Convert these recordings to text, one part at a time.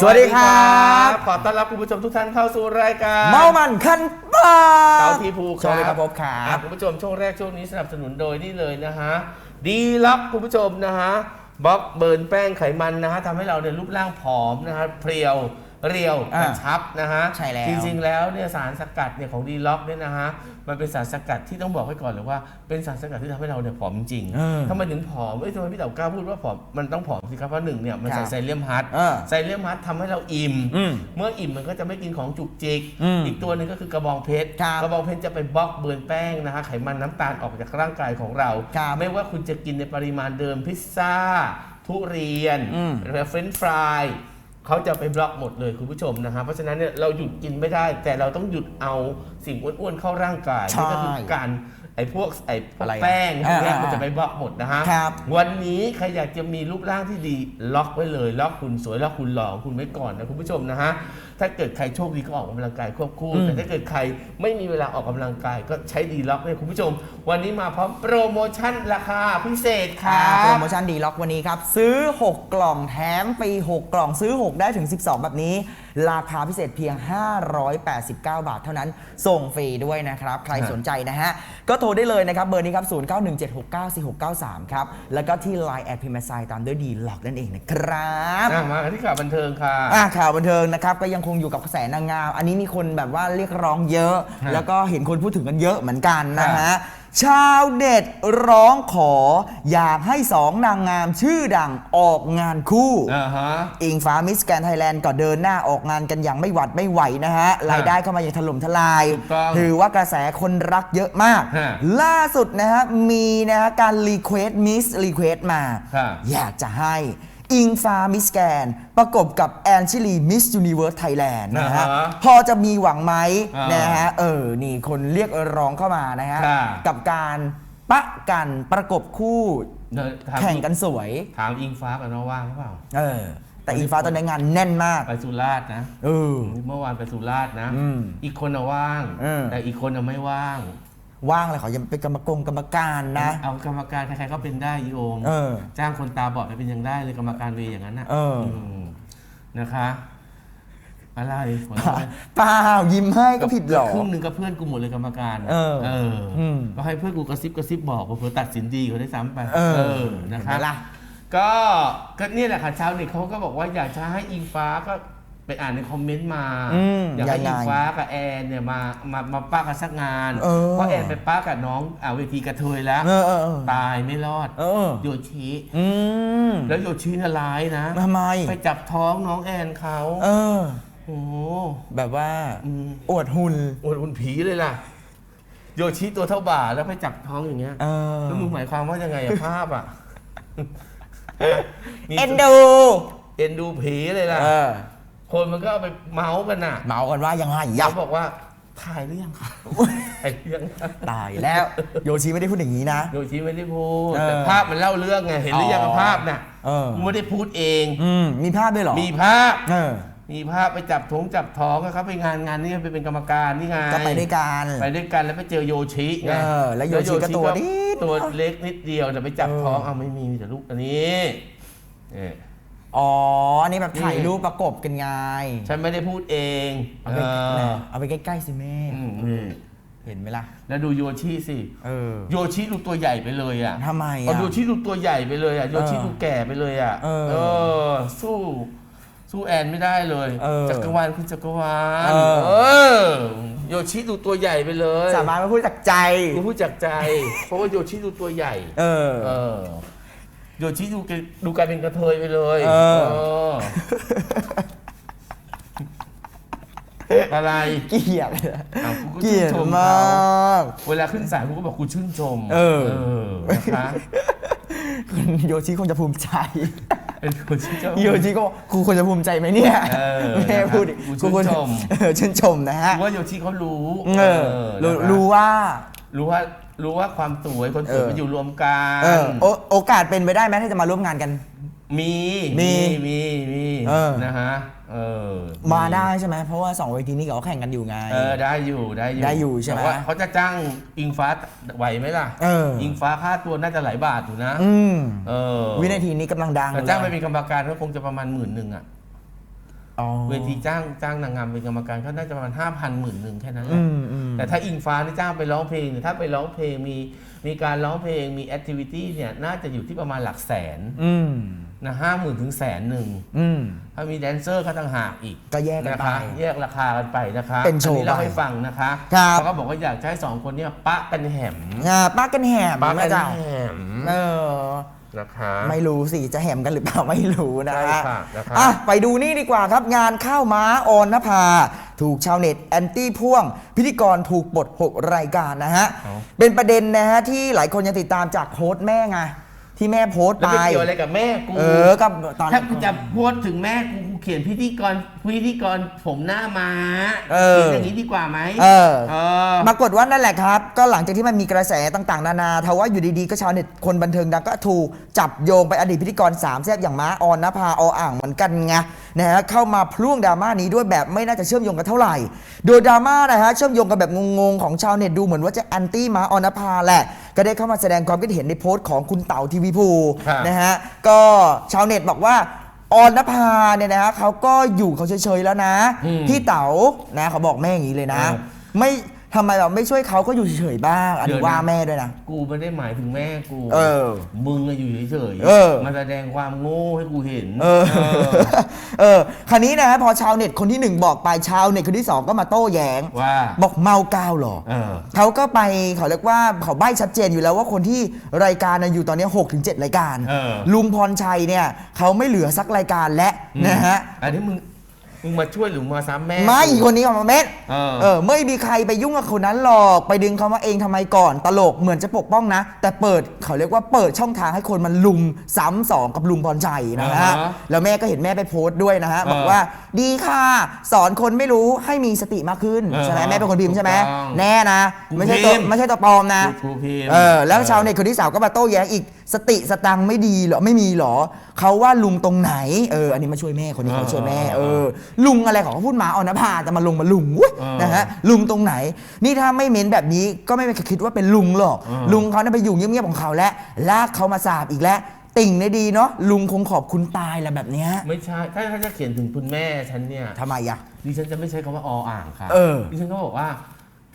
สวัสดีครับ ขอต้อนรับคุณผู้ชมทุกท่านเข้าสู่รายการเมามันคันปากเตาทีภูสวัสดีครับผมครัอะบ คุณผู้ชมช่วงแรกช่วงนี้สนับสนุนโดยนี่เลยนะฮะ ดีล็อกคุณผู้ชมนะฮะบล็อกเบิร์นแป้งไขมันนะฮะทำให้เราเนี่ยรูปร่างผอมนะฮะเพรียว เรียวอ่ากระชับนะฮะใช่แล้วจริงๆแล้วเนี่ยสารสกัดเนี่ยของดีล็อกเนี่ยนะฮะมันเป็นสารสกัดที่ต้องบอกไว้ก่อนเลยว่าเป็นสารสกัดที่ทำให้เราเนี่ยผอมจริงเออทำไมถึงผอมเอ้ยทำไมพี่เต๋อกล้าพูดว่าผอมมันต้องผอมสิครับเพราะหนึ่งเนี่ยมันครัใส่บไซเลียมฮัทเออไซเลียมฮัททำให้เราอิ่มอืมเมื่ออิ่มมันก็จะไม่กินของจุกจิกอืมอีกตัวหนึ่งก็คือกระบองเพชรครับกระบองเพชรจะไปบล็อกเบิร์นแป้งนะฮะไขมันน้ำตาลออกจากร่างกายของเราครับไม่ว่าคุณจะกินในปริมาณเดิมพิซซ่าทุเรียนอืมหรือเฟรนช์ฟราย เขาจะไปบล็อกหมดเลยคุณผู้ชมนะฮะเพราะฉะนั้นเนี่ยเราหยุดกินไม่ได้ แต่เราต้องหยุดเอาสิ่งอ้วนๆเข้าร่างกายใช่ นี่ก็คือการ ไอ้พวกไอ้พวอะกไรอะแป้งพวกเนี้ยอ่าๆมันจะไปบล็อกหมดนะฮะครับวันนี้ใครอยากจะมีรูปร่างที่ดีล็อกไว้เลย ล็อกคุณสวยล็อกคุณหล่อคุณไว้ก่อนนะคุณผู้ชมนะฮะถ้าเกิดใครโชคดีก็ออกกำลังกายควบคู่ อืม แต่ถ้าเกิดใครไม่มีเวลาออกกำลังกายก็ใช้ดีล็อกเนี่ยคุณผู้ชม วันนี้มาพร้อมโปรโมชั่นราคาพิเศษคอ่ารัโปรบ โมชั่นดีล็อกวันนี้ครับ ซื้อ 6 กล่องแถมฟรี6 กล่องซื้อ 6 ได้ถึง 12 แบบนี้ ราคาพิเศษเพียง 589 บาทเท่านั้น ส่งฟรีด้วยนะครับ ใครครับสนใจนะฮะ ก็โทรได้เลยนะครับ เบอร์นี้ครับ 0917694693 ครับ แล้วก็ที่ Line แอดพิมพ์ไซตามด้วยดีล็อกนั่นเองนะครับอะมากันที่ข่าวบันเทิงค่ะอะข่าวบันเทิงนะครับก็ยังคงอยู่กับกระแสนางงาม อันนี้มีคนแบบว่าเรียกร้องเยอะฮะแล้วก็เห็นคนพูดถึงกันเยอะเหมือนกันนะครัฮะบ ชาวเด็ดร้องขอ อยากให้สองนางงามชื่อดังออกงานคู่ อ่าฮะ อิงฟ้ามิสแกนไทยแลนด์ก็เดินหน้าออกงานกันอย่างไม่หวัดไม่ไหวนะฮะ รายได้เข้ามาอย่างถล่มทลาย ถูกต้องถือว่ากระแสคนรักเยอะมาก ฮะล่าสุดนะฮะ มีนะฮะ การรีเควสมิสรีเควสมาครับอยากจะให้ อิงฟ้ามิสแกนประกบกับแอนชิลีมิสยูนิเวิร์สไทยแลนด์นะฮะอ่าฮะพอจะมีหวังไหมอ่านนะฮะเออ นี่คนเรียกร้องเข้ามานะฮะครับกับการปะกันประกบคู่เดี๋ยวถามแข่งกันสวย ถามอิงฟ้ากับน้องว่างหรือเปล่า เออ แต่อิงฟ้าตอนนี้งานแน่นมาก ไปสุราษฎร์นะ เออ เมื่อวานไปสุราษฎร์นะ อืมอีกคนอะว่าง เออ แต่อีกคนอะไม่ว่าง ว่างเลยขอยังเป็นกรรมกรกรรมการนะ เอากรรมการใครๆก็เป็นได้อีโอมเออจ้างคนตาบอดไปเป็นยังได้เลยกรรมการเวรอย่างนั้นน่ะเออมนะคะ อะไรหัวเปล่าเราะเปล่ายิ้มให้ก็ผิดหรอ ครึ่งหนึ่งก็เพื่อนกูหมดเลยกรรมการน่ะเออเอออมก็ให้เพื่อนกูกระซิบกระซิบบอกว่าเพื่อตัดสินดีเขาได้ซ้ำไปเออนะเห็นคะ ไหมล่ะ ก็ก็เนี่ยแหละค่ะชาวเน็ตเขาก็บอกว่าอยากจะให้อิงฟ้าก็ ไปอ่านในคอมเมนต์มาอืมอยากให้ยังไงอิงฟ้ากับแอนเนี่ยมามามาป้ากันสักงาน เออ เพราะแอนไปป้ากับน้องอ่าเวทีกระเทยแล้ว เออเออเออตายไม่รอด เออโยชิอืมแล้วโยชิน่ะร้ายนะ ทำไมไปจับท้องน้องแอนเขาเออ โอ้โหแบบว่าอืมอวดหุ่นโอ้ยคุณผีเลยล่ะ โยชิตัวเท่าบ่าแล้วไปจับท้องอย่างเงี้ยเออแล้วมึงหมายความว่ายังไงอะภาพอะ มีเอ็นดู เอ็นดูผีเลยล่ะ เออ คนมันก็เอาไปเมาส์กันน่ะเมากันว่ายังไงยับ เขาบอกว่าถ่ายหรือยังคะถ่ายหรือยังคะตายแล้วโยชิไม่ได้พูดอย่างนี้นะ โยชิไม่ได้พูดเออแต่ภาพมันเล่าเรื่องไงเห็นหรือยังอ๋อกับภาพน่ะเออ กูไม่ได้พูดเอง อืมมีภาพด้วยเหรอมีภาพ เออ มีภาพไปจับท้องจับท้องอะครับไปงานงานนี้ไปเป็นกรรมการนี่ไงก็ไปด้วยกัน ไปด้วยกันแล้วไปเจอโยชิไงเออแล้วโยชิก็ตัวนิด ตัวเล็กนิดเดียวแต่ไปจับเออท้องเอาไม่มีมีแต่ลูกอันนี้เออ อ๋ออันนี้แบบถ่ายนี่รูปประกบกันไงฉันไม่ได้พูดเองเอาไปเออเอาไปใกล้ๆสิแม่อืมนี่เห็นไหมล่ะ แล้วดูโยชิสิเออ โยชิดูตัวใหญ่ไปเลยอะทำไมเอาอะโยชิดูตัวใหญ่ไปเลยอะโยชิเออดูแก่ไปเลยอะเอออสู้สู้แอนไม่ได้เลยเออจักรวาลคือจักรวาลเออ เออโยชิดูตัวใหญ่ไปเลยสามารถมาพูดจากใจ กูพูดจากใจ เพราะว่าโยชิดูตัวใหญ่ เออ เออ โยชิดูแกดูกลายเป็นกระเทยไปเลยเออ เอออะไรเกลียดอ้าวกูก็เกลีชื่ยนดชมมเขาากเวลาขึ้นศาลกูก็บอกกูชื่นชมเออ นะคะคุณโยชิคงจะภูมิใจ เป็นคนชื่นชมโยชิก็บอกกูควรจะภูมิใจไหมเนี่ยเออแม่พูดดิกูชื่นควรชมเออชื่นชมนะฮะ ว่าโยชิเขารู้เออรู้นะคะรู้ว่า รู้ว่า รู้ว่าความสวยคนสวยเออ มันอยู่รวมกันเออโอโอกาสเป็นไปได้ไหมที่จะมาร่วมงานกัน มีมีมีมีเออ นะฮะเออมาได้ใช่ไหมเพราะว่าสองเวทีนี้เขาแข่งกันอยู่ไง เออได้อยู่ได้อยู่ได้อยู่ใช่ไหมแต่ว่าเขาจะจ้างอิงฟ้าไหวไหมล่ะเอออิ งฟ้าค่าตัวน่าจะหลายบาทอยู่นะ อืมเออวินาทีนี้กำลังดังแต่เลยจ้างไปเป็นกรรมการก็คงจะประมาณหมื่นหนึ่งอะอ๋อ เวทีจ้างจ้างนางงามเป็นกรรมการก็น่าจะประมาณห้าพันหมื่นหนึ่งแค่นั้นแหอืละมอืมแต่ถ้าอิงฟ้านี่จ้างไปร้องเพลงเนี่ยถ้าไปร้องเพลงมีมีการร้องเพลงมีแอคทิวิตี้เนี่ยน่าจะอยู่ที่ประมาณหลักแสนอืมนะห้าหมื่นถึงแสนหนึ่งอืมถ้ามีแดนเซอร์ก็ต่างหากอีกก็แยกกันนะไปคะแยกราคากันไปนะคะเป็นโชว์อัเล่าไปให้ฟังนะคะครับเขาก็บอกว่าอยากจะให้สองคนเนี่ยปะกันแหมอ่าป้ากันแหมปะกันนะจ๊ะแหมเออ นะคะ ไม่รู้สิ จะแหมกันหรือเปล่าไม่รู้นะใช่ฮะค่ะนะคะอะไปดูนี่ดีกว่าครับ งานข้าวม้าออนนภา ถูกชาวเน็ตแอนตี้พ่วง พิธีกรถูกปลด 6 รายการนะฮะ เอ้า เป็นประเด็นนะฮะ ที่หลายคนยังติดตามจากโพสต์แม่ไงที่แม่โพสต์แล้วไปไปเกี่ยวอะไรกับแม่กูเออก็ตอน ถ้ากูจะพูดถึงแม่กูกู เขียนพิธีกรพิธีกรผมหน้ามาเออเขียนอย่างนี้ดีกว่าไหมเออ เออ ปรากฏว่านั่นแหละครับ ก็หลังจากที่มันมีกระแสต่างๆ นานาทว่าอยู่ดีๆ ก็ชาวเน็ตคนบันเทิงดังก็ถูกจับโยงไปอดีตพิธีกรสามแซ่บอย่างม้าออนนภาออ่างเหมือนกันไงนะฮะเข้ามาพลุงดราม่านี้ด้วยแบบไม่น่าจะเชื่อมโยงกันเท่าไหร่ โดยดราม่านะฮะเชื่อมโยงกันแบบงงๆของชาวเน็ตดูเหมือนว่าจะแอนตี้ม้าออนนภาแหละ ก็ได้เข้ามาแสดงความคิดเห็นในโพสต์ของคุณเต๋าทีวีภูครับ นะฮะก็ชาวเน็ตบอกว่า ออนนภาเนี่ยนะฮะเขาก็อยู่เขาเฉยๆแล้วนะอืมพี่เต๋านะเขาบอกแม่อย่างนี้เลยนะเออไม่ ทำไมแบบไม่ช่วยเขาก็อยู่เฉยๆบ้างอันเดี๋นี้ยวนะ ว่าแม่ด้วยนะ กูไม่ได้หมายถึงแม่กูเออมึงอะอยู่เฉยเออ มาแสดงความโง่ให้กูเห็นเออ เออคราวนี้นะฮะพอชาวเน็ตคนที่หนึ่งบอกไปชาวเน็ตคนที่สองก็มาโต้แย้ง ว่า บอกเมากาวเหรอ เออ เขาก็ไปเขาเรียกว่าเขาใบ้ชัดเจนอยู่แล้วว่าคนที่รายการน่ะอยู่ตอนนี้6ถึง7รายการ เออ ลุงพรชัยเนี่ยเขาไม่เหลือสักรายการและนะฮะ อันนี้มึง มึงมาช่วยหรือมาซ้ำแม่ไม่กูคนนี้ออกมาเม็ดเออ เออไม่มีใครไปยุ่งกับคนนั้นหรอกไปดึงเขามาเองทำไมก่อน ตลกเหมือนจะปกป้องนะ แต่เปิดเขาเรียกว่าเปิดช่องทางให้คนมันลุมซ้ำสองกับลุงพรชัยนะฮะอ่าฮะแล้วแม่ก็เห็นแม่ไปโพสต์ด้วยนะฮะเออบอกว่าดีค่ะ สอนคนไม่รู้ให้มีสติมากขึ้นเออใช่ไหมแม่เป็นคนพิมพ์ใช่ไหมถูกต้องแน่นะกูไม่ใช่ตัวพิมพ์ไม่ใช่ตัวปลอมนะครูพิมพ์ เออแล้วชาวเน็ตคนที่สาวก็มาโต้แย้งอีกสติสตังค์ไม่ดีเหรอไม่มีเหรอเขาว่าลุงตรงไหนเอออันนี้มาช่วยแม่คนนี้เขาช่วยแม่เออลุงอะไรของเขาพูดหมาออนภาจะมาลงมาลุงอุ๊ยเออนะฮะลุงตรงไหน นี่ถ้าไม่เม้นแบบนี้ก็ไม่มีใครคิดว่าเป็นลุงหรอก เออ ลุงเขาน่ะไปอยู่เงียบๆของเขาแล้วลากเขามาสาบอีกแล้ว ติ่งได้ดีเนาะลุงคงขอบคุณตายแหละแบบเนี้ยไม่ใช่ ถ้าถ้าจะเขียนถึงคุณแม่ฉันเนี่ย ทำไมอะ ดิฉันจะไม่ใช้คำว่าออ่างค่ะ เออ ดิฉันก็บอกว่า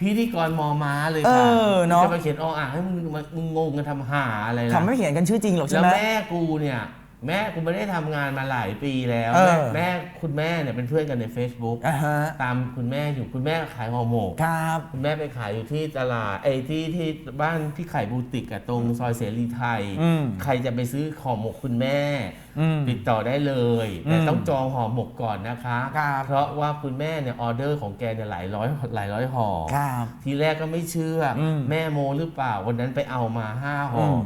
พิธีกรมอม้าเลยเอค่ะอเนอะ จะมาเขียนออ่างให้มึงมามึงงงกันทำหาอะไรล่ะ ทำไม่เขียนกันชื่อจริงหรอกใช่แล้วไหม แม่กูเนี่ย แม่กูไม่ได้ทำงานมาหลายปีแล้วเออ แม่แม่คุณแม่เนี่ยเป็นเพื่อนกันใน Facebook อ่าฮะตามคุณแม่อยู่คุณแม่ขายห่อหมก ครับ คุณแม่ไปขายอยู่ที่ตลาดไอ้ที่ที่บ้านที่ขายบูติกอะตรงซอยเสรีไทย อืมใครจะไปซื้อห่อหมกคุณแม่ อืมติดต่อได้เลย แต่อืมต้องจองห่อหมกก่อนนะคะ ครับ เพราะว่าคุณแม่เนี่ยออเดอร์ของแกเนี่ยหลายร้อยหลายร้อยห่อ ครับ ทีแรกก็ไม่เชื่ออมแม่โมหรือเปล่า วันนั้นไปเอามาห้าห่ออม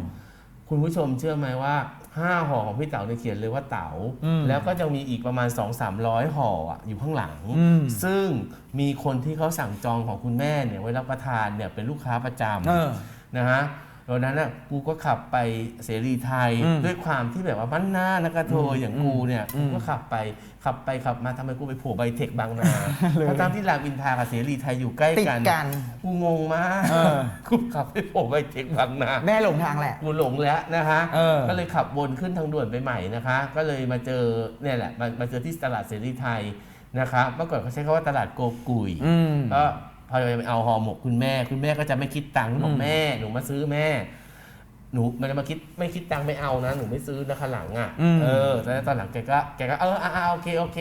คุณผู้ชมเชื่อไหมว่า ห้าห่อของพี่เต๋าเนี่ยเขียนเลยว่าเต๋าอืมแล้วก็จะมีอีกประมาณ 2 3 0 0ห่ออะอยู่ข้างหลังอืมซึ่งมีคนที่เขาสั่งจองของคุณแม่เนี่ยไว้รับประทานเนี่ยเป็นลูกค้าประจเออำนะฮะ ตอนนั้นน่ะกูก็ขับไปเสรีไทยอืมด้วยความที่แบบว่าบ้านหน้านักกระโทยอย่างกูเนี่ยอืกูมก็ขับไปขับไปขับมาทำไมกูไปโผล่ใบเทคบางนาทั้งๆที่รามอินทรากับเสรีไทยอยู่ใกล้ติดกันกันกูงงมากเออกูขับไปโผล่ใบเทคบางนาแม่หลงทางแหละกูหลงแล้วนะคะเออก็เลยขับวนขึ้นทางด่วนไปใหม่นะคะ ก็เลยมาเจอเนี่ยแหละมามาเจอที่ตลาดเสรีไทยนะคะเมื่อก่อนเขาใช้คำว่าตลาดโกกุยอืมก็ พอจะไปเอาห่อหมกคุณแม่ คุณแม่ก็จะไม่คิดตังค์บออืกมแม่หนูมาซื้อแม่ หนูมันจะมาคิดไม่คิดตังค์ไม่เอานะหนูไม่ซื้อนะข้างหลังอะอืมเออแต่ตอนหลังแกก็แกก็เอออ่าโอเคโอเค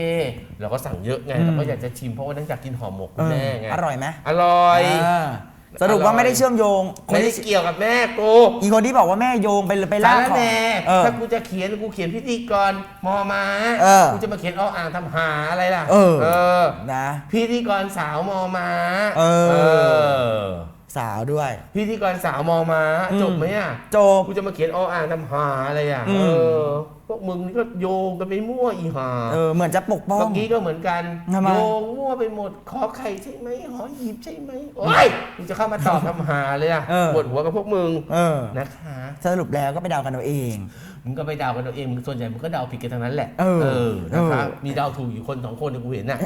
เราก็สั่งเยอะไงอืม เราก็อยากจะชิมเพราะว่านั่นอยากกินห่อหมกคุณแม่ไงอร่อยไหมอร่อยอ่า สรุปว่าไม่ได้เชื่อมโยงคนไม่ได้ที่เกี่ยวกับแม่กูอีกคนที่บอกว่าแม่โยงไปไปสาลากรของแหน่เออ ถ้ากูจะเขียนกูเขียนพิธีกรมอมาเออกูจะมาเขียนออ่างทำหาอะไรล่ะเออ อนะ พิธีกรสาวมอมาเออ เออ สาวด้วย พิธีกรสาวมอมาอืม จบไหมอะจบ กูจะมาเขียนออ่างทำหาอะไรอะอืมเออพวกมึงนี่ก็โยงกันไปมั่วอีหาเออเหมือนจะปกป้อง เมื่อกี้ก็เหมือนกันทำไม โยงมั่วไปหมดขอไข่ใช่ไหมหอหีบใช่ไหมโอ้ยกูจะเข้ามาตอบทำหาเลยอะเออ ปวดหัวกับพวกมึงเออนะคะสรุปแล้วก็ไปเดากันเอาเอง มึงก็ไปเดากันเอาเองมึงส่วนใหญ่มึงก็เดาผิดกันทั้งนั้นแหละเออนะครับเออ มีเดาถูกอยู่คนสองคนที่กูเห็นน่ะ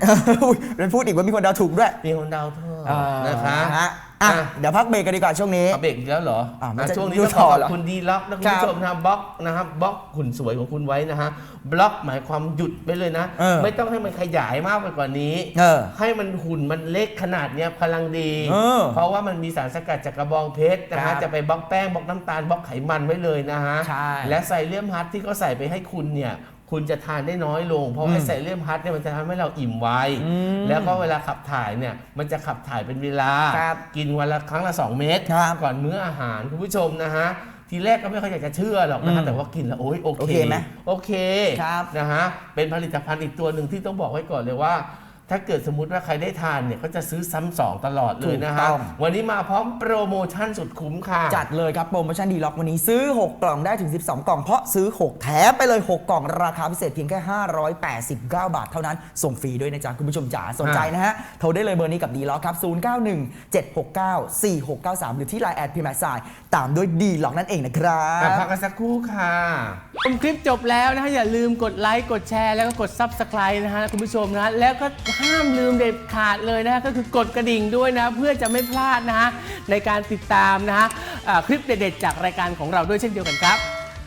อุ๊ยเป็นพูดอีกว่ามีคนเดาถูกด้วยมีคนเดาเท่าเออนะคะ ฮะ อะอะเดี๋ยวพักเบรกกันดีกว่าช่วงนี้ เอาเบรกอีกแล้วเหรออะไม่อะใช่ช่วงนี้ดูต้องขต่ออขเหรออบคุณดีล็อกนะคุณครับผู้ชมนะบล็อกนะครับบล็อกหุ่นสวยของคุณไว้นะฮะบล็อกหมายความหยุดไปเลยนะ เออไม่ต้องให้มันขยายมากไปกว่านี้เออให้มันหุ่นมันเล็กขนาดเนี้ยพลังดี เออเพราะว่ามันมีสารสกัดจากกระบองเพชรนะครัฮะบจะไปบล็อกแป้งบล็อกน้ำตาลบล็อกไขมันไว้เลยนะฮะใช่ และไซเลียมฮัทที่เขาใส่ไปให้คุณเนี่ย คุณจะทานได้น้อยลง เพราะอืมไอ้ไซเลียมฮัทเนี่ยมันจะทำให้เราอิ่มไวอืมแล้วก็เวลาขับถ่ายเนี่ยมันจะขับถ่ายเป็นเวลาครับกินวันละครั้งละ 2 เม็ดครับก่อนมื้ออาหารคุณผู้ชมนะฮะทีแรกก็ไม่ค่อยอยากจะเชื่อหรอกนะอืฮะมแต่ว่ากินแล้วโอ้ยโอโอเคเคไหมโอเคครับนะฮะเป็นผลิตภัณฑ์อีกตัวหนึ่งที่ต้องบอกไว้ก่อนเลยว่า ถ้าเกิดสมมติว่าใครได้ทานเนี่ยเขาจะซื้อซ้ำสองตลอดเลยนะถูกต้ฮะอง วันนี้มาพร้อมโปรโมชั่นสุดคุ้มค่ะ จัดเลยครับโปรโมชั่นดีล็อกวันนี้ซื้อ 6 กล่องได้ถึง 12 กล่อง เพราะซื้อ 6 แถมไปเลย 6 กล่องราคาพิเศษเพียงแค่ 589 บาทเท่านั้น ส่งฟรีด้วยนะจ๊ะ คุณผู้ชมจ๋าสนใจนะฮะ โทรได้เลยเบอร์นี้กับดีล็อกครับ 0917694693 หรือที่ Line แอดพีแมสไซตามด้วยดีล็อกนั่นเองนะครัอะบพักกันสักครู่ค่ะ ชมคลิปจบแล้วนะฮะอย่าลืมกดไลค์กดแชร์แล้วก็กด Subscribe นะฮะคุณผู้ชมนะฮะแล้วก็ห้ามลืมเด็ดขาดเลยนะฮะก็คือกดกระดิ่งด้วยนะ เพื่อจะไม่พลาดนะฮะในการติดตามนะฮะคลิปเด็ดๆจากรายการของเราด้วยเช่นเดียวกันครับ